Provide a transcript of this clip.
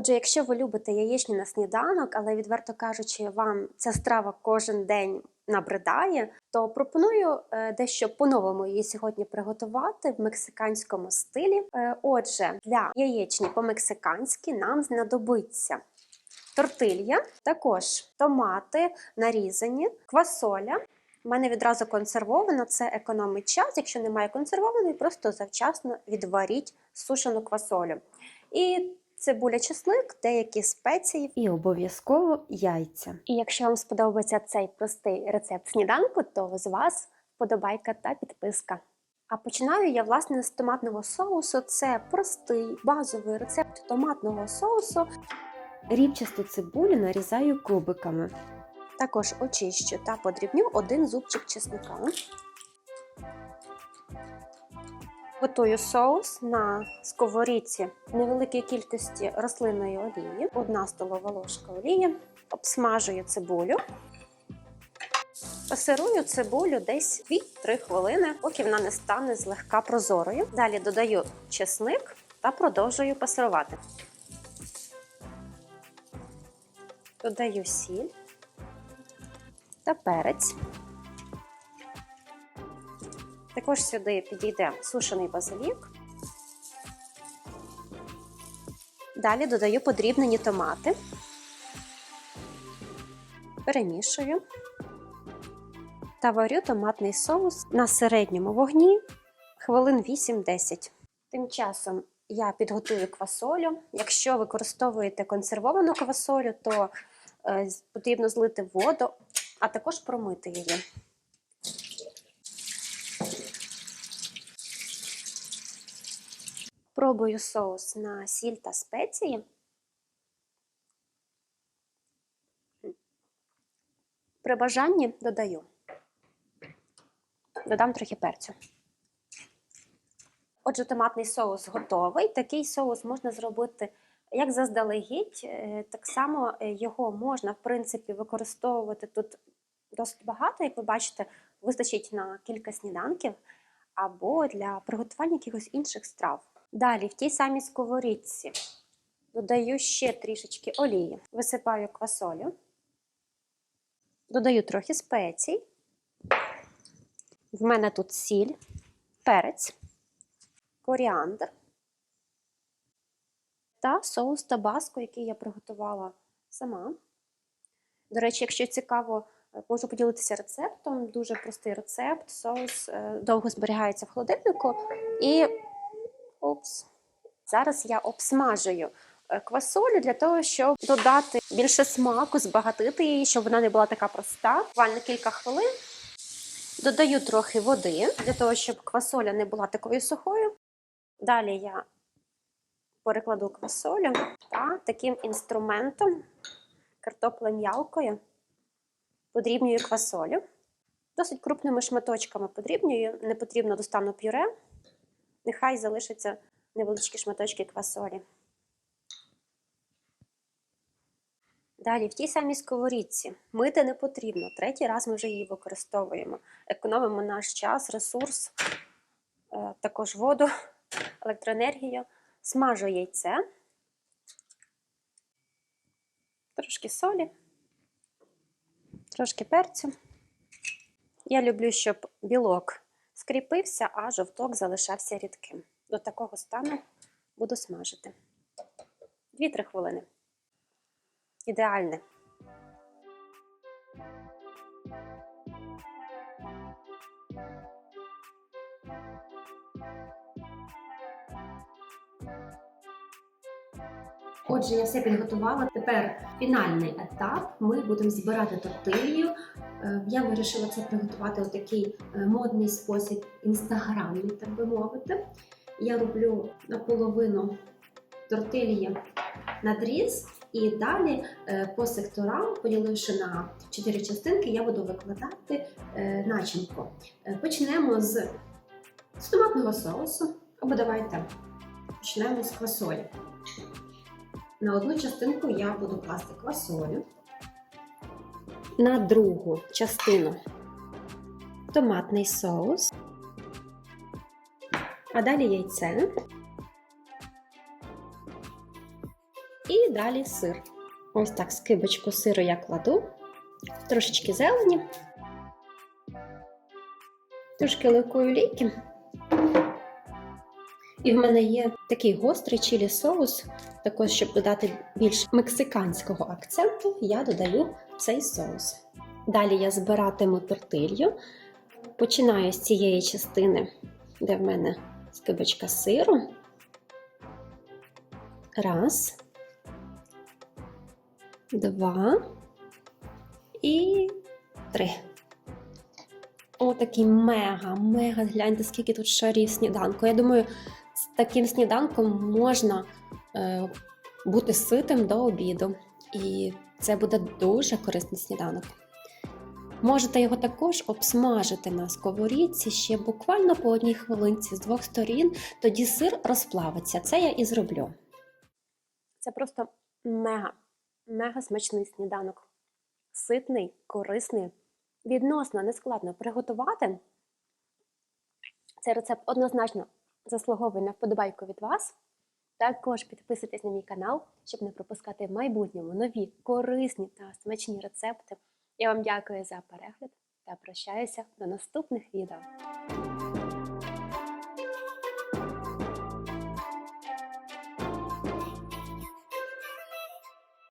Отже, якщо ви любите яєчню на сніданок, але відверто кажучи, вам ця страва кожен день набридає, то пропоную е, дещо по-новому її сьогодні приготувати в мексиканському стилі. Е, Отже, для яєчні по-мексиканськи нам знадобиться тортилья, також томати нарізані, квасоля. У мене відразу консервована, це економить час. Якщо немає консервованої, просто завчасно відваріть сушену квасолю. І цибуля, чесник, деякі спеції і обов'язково яйця. І якщо вам сподобається цей простий рецепт сніданку, то з вас вподобайка та підписка. А починаю я власне з томатного соусу. Це простий базовий рецепт томатного соусу. Рібчасту цибулю нарізаю кубиками. Також очищу та подрібню один зубчик чесника. Готую соус на сковорідці невеликій кількості рослинної олії, одна столова ложка олії, обсмажую цибулю. Пасирую цибулю десь 2-3 хвилини, поки вона не стане злегка прозорою. Далі додаю чесник та продовжую пасирувати. Додаю сіль та перець. Також сюди підійде сушений базилік. Далі додаю подрібнені томати, перемішую та варю томатний соус на середньому вогні хвилин 8-10. Тим часом я підготую квасолю. Якщо використовуєте консервовану квасолю, то е, потрібно злити воду, а також промити її. Пробую соус на сіль та спеції. При бажанні додаю. Додам трохи перцю. Отже, томатний соус готовий. Такий соус можна зробити як заздалегідь. Е, Так само е, його можна, в принципі, використовувати тут досить багато, як ви бачите, вистачить на кілька сніданків або для приготування якихось інших страв. Далі в тій самій сковорідці додаю ще трішечки олії, висипаю квасолю, додаю трохи спецій. В мене тут сіль, перець, коріандр та соус табаско, який я приготувала сама. До речі, якщо цікаво, можу поділитися рецептом. Дуже простий рецепт. Соус е, довго зберігається в холодильнику. І Опс. Зараз я обсмажую е, квасолю для того, щоб додати більше смаку, збагатити її, щоб вона не була така проста. Буквально кілька хвилин. Додаю трохи води для того, щоб квасоля не була такою сухою. Далі я перекладу квасолю та таким інструментом, картоплем'ялкою, подрібнюю квасолю. Досить крупними шматочками подрібнюю, не потрібно достану пюре. Нехай залишаться невеличкі шматочки квасолі. Далі, в тій самій сковорідці мити не потрібно. Третій раз ми вже її використовуємо. Економимо наш час, ресурс, е, також воду, електроенергію. Смажу яйце, трошки солі, трошки перцю. Я люблю, щоб білок скріпився, а жовток залишався рідким. До такого стану буду смажити. 2-3 хвилини. Ідеальне. Отже, я все підготувала. Тепер фінальний етап. Ми будемо збирати тортилью. Е, Я вирішила це приготувати у такий е, модний спосіб, інстаграмний, так би мовити. Я роблю наполовину тортилії надріз, і далі е, по секторам, поділивши на 4 частинки, я буду викладати начинку. Почнемо з, з томатного соусу, або давайте почнемо з квасолі. На одну частинку я буду класти квасолю. На другу частину томатний соус, а далі яйце. І далі сир. Ось так скибочку сиру я кладу, трошечки зелені, трошки оливкової олійки. І в мене є такий гострий чилі соус, також, щоб додати більш мексиканського акценту, я додаю цей соус. Далі я збиратиму тортилью. Починаю з цієї частини, де в мене скибочка сиру. Раз, два і три. Отакий мега, мега. Гляньте, скільки тут шарів сніданку. Я думаю, з таким сніданком можна е, бути ситим до обіду. І це буде дуже корисний сніданок. Можете його також обсмажити на сковорідці ще буквально по одній хвилинці з двох сторін, тоді сир розплавиться. Це я і зроблю. Це просто мега, мега смачний сніданок. Ситний, корисний, відносно нескладно приготувати. Цей рецепт однозначно заслуговує на вподобайку від вас. Також підписуйтесь на мій канал, щоб не пропускати в майбутньому нові корисні та смачні рецепти. Я вам дякую за перегляд та прощаюся до наступних відео.